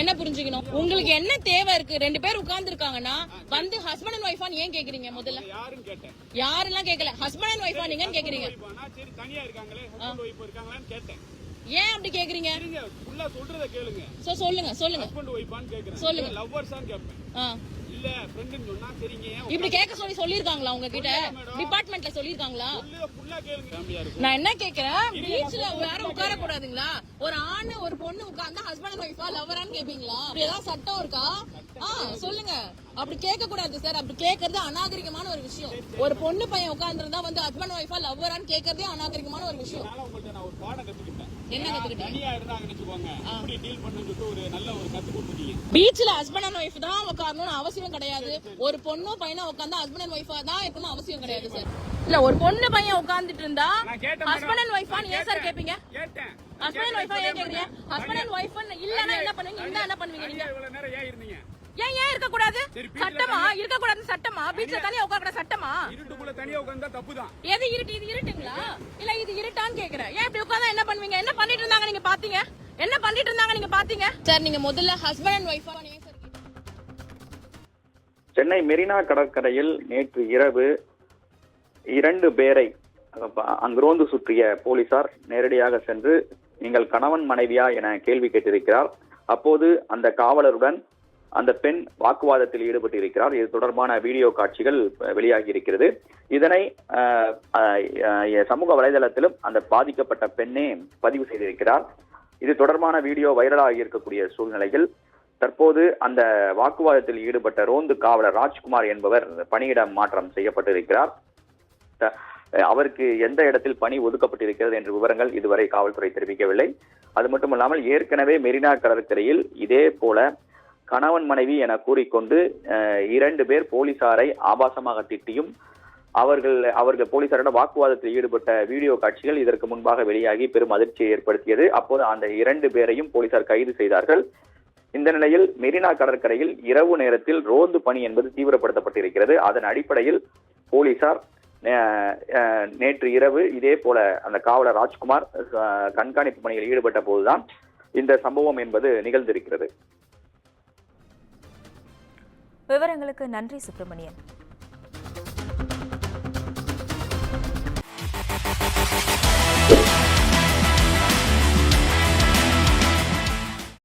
என்ன புரிஞ்சுக்கணும்? உங்களுக்கு என்ன தேவை இருக்கு? ரெண்டு பேர் உட்கார்ந்து இருக்காங்கன்னா வந்து ஹஸ்பண்ட் அண்ட் ஒய்ஃபான்னு ஏன் கேக்குறீங்க முதல்ல? கேட்டேன். யாரெல்லாம் கேட்கல ஹஸ்பண்ட் அண்ட் ஒய்ஃபா நீங்கன்னு கேக்குறீங்க? ஒய்ஃபானா ஏன் அப்படி கேக்குறீங்க? சொல்றத கேளுங்க. சொல்லுங்க சொல்லுங்க. சொல்லுங்க. லவ்வர்ஸான்னு கேட்பேன். இப்படி கேட்க சொல்லி சொல்லிருக்காங்களா உங்ககிட்ட? டிபார்ட்மெண்ட்ல சொல்லிருக்காங்களா நான் என்ன கேக்குறேன்? பீச்ல யாரும் உட்கார கூடாதுங்களா ஒரு ஆணு ஒரு பொண்ணு உட்கார்ந்தா ஹஸ்பண்ட் ஒய்ஃபா லவரான்னு கேப்பீங்களா? ஏதாவது சட்டம் இருக்கா? ஆ சொல்லுங்க. அப்படி கேட்க கூடாது சார் அப்படி கேக்குறது அநாகரிகமான ஒரு விஷயம். ஒரு பொண்ணு பையன் உட்கார்ந்திருந்தா வந்து ஹஸ்பண்ட் ஒய்ஃபா லவ்வரான்னு கேக்குறதே அநாகரிகமான ஒரு விஷயம். பீச்ல ஹஸ்பண்ட் அண்ட் ஒய்ஃப் தான் உட்காரணும்னு அவசியம் கிடையாது. ஒரு பொண்ணும் பையனும் உட்கார்ந்தா ஹஸ்பண்ட் அண்ட் ஒய்ஃபா தான் இருக்கணும் அவசியம் கிடையாது சார் இல்ல ஒரு பொண்ணு பையன் உட்கார்ந்துட்டு இருந்தா ஹஸ்பண்ட் அண்ட் ஒய்ஃபான்னு ஏன் சார் கேப்பீங்க? ஹஸ்பண்ட் அண்ட் ஒய்ஃபா ஏன் கேக்குறீங்க? ஹஸ்பண்ட் அண்ட் ஒய்ஃப் இல்லன்னா என்ன பண்ணுவீங்க? இருந்தா என்ன பண்ணுவீங்க? நீங்க ஏன் ஏன் இருக்க கூடாது சட்டமா? இருக்க கூடாது சட்டமா? பீச்ல தனியா உட்கார சட்டமா? இருட்டுக்குள்ள தனியா உட்கார்ந்தா தப்பு தான் எது இருட்டு? இது இருட்டுங்களா இல்ல இது இருட்டான்னு கேக்குறேன் ஏன் இப்படி உட்கார்ந்தா என்ன பண்ணுவீங்க என்ன பண்ணிட்டு இருந்தாங்க நீங்க பாத்தீங்க? என்ன பண்ணிட்டு இருந்தாங்க நீங்க பாத்தீங்க? சார் நீங்க முதல்ல ஹஸ்பண்ட் அண்ட் ஒய்ஃபா சென்னை மெரினா கடற்கரையில் நேற்று இரவு இரண்டு பேரை அங்கிரோந்து சுற்றிய போலீசார் நேரடியாக சென்று நீங்கள் கணவன் மனைவியா? என கேள்வி கேட்டிருக்கிறார். அப்போது அந்த காவலருடன் அந்த பெண் வாக்குவாதத்தில் ஈடுபட்டு இருக்கிறார் இது தொடர்பான வீடியோ காட்சிகள் வெளியாகி இருக்கிறது இதனை சமூக வலைதளத்திலும் அந்த பாதிக்கப்பட்ட பெண்ணே பதிவு செய்திருக்கிறார். இது தொடர்பான வீடியோ வைரலாகி இருக்கக்கூடிய சூழ்நிலையில் தற்போது அந்த வாக்குவாதத்தில் ஈடுபட்ட ரோந்து காவலர் ராஜ்குமார் என்பவர் பணியிட மாற்றம் செய்யப்பட்டிருக்கிறார். அவருக்கு எந்த இடத்தில் பணி ஒதுக்கப்பட்டிருக்கிறது என்ற விவரங்கள் இதுவரை காவல்துறை தெரிவிக்கவில்லை. அது மட்டுமல்லாமல் ஏற்கனவே மெரினா கடற்கரையில் இதே போல கணவன் மனைவி என கூறிக்கொண்டு இரண்டு பேர் போலீசாரை ஆபாசமாக திட்டியும் அவர்கள் அவர்கள் போலீசாரிடம் வாக்குவாதத்தில் ஈடுபட்ட வீடியோ காட்சிகள் இதற்கு முன்பாக வெளியாகி பெரும் அதிர்ச்சியை ஏற்படுத்தியது. அப்போது அந்த இரண்டு பேரையும் போலீசார் கைது செய்தார்கள். இந்த நிலையில் மெரினா கடற்கரையில் இரவு நேரத்தில் ரோந்து பணி என்பது தீவிரப்படுத்தப்பட்டிருக்கிறது. அதன் அடிப்படையில் போலீசார் நேற்று இரவு இதே போல அந்த காவலர் ராஜ்குமார் கண்காணிப்பு பணியில் ஈடுபட்ட போதுதான் இந்த சம்பவம் என்பது நிகழ்ந்திருக்கிறது. விவரங்களுக்கு நன்றி சுப்பிரமணியன்.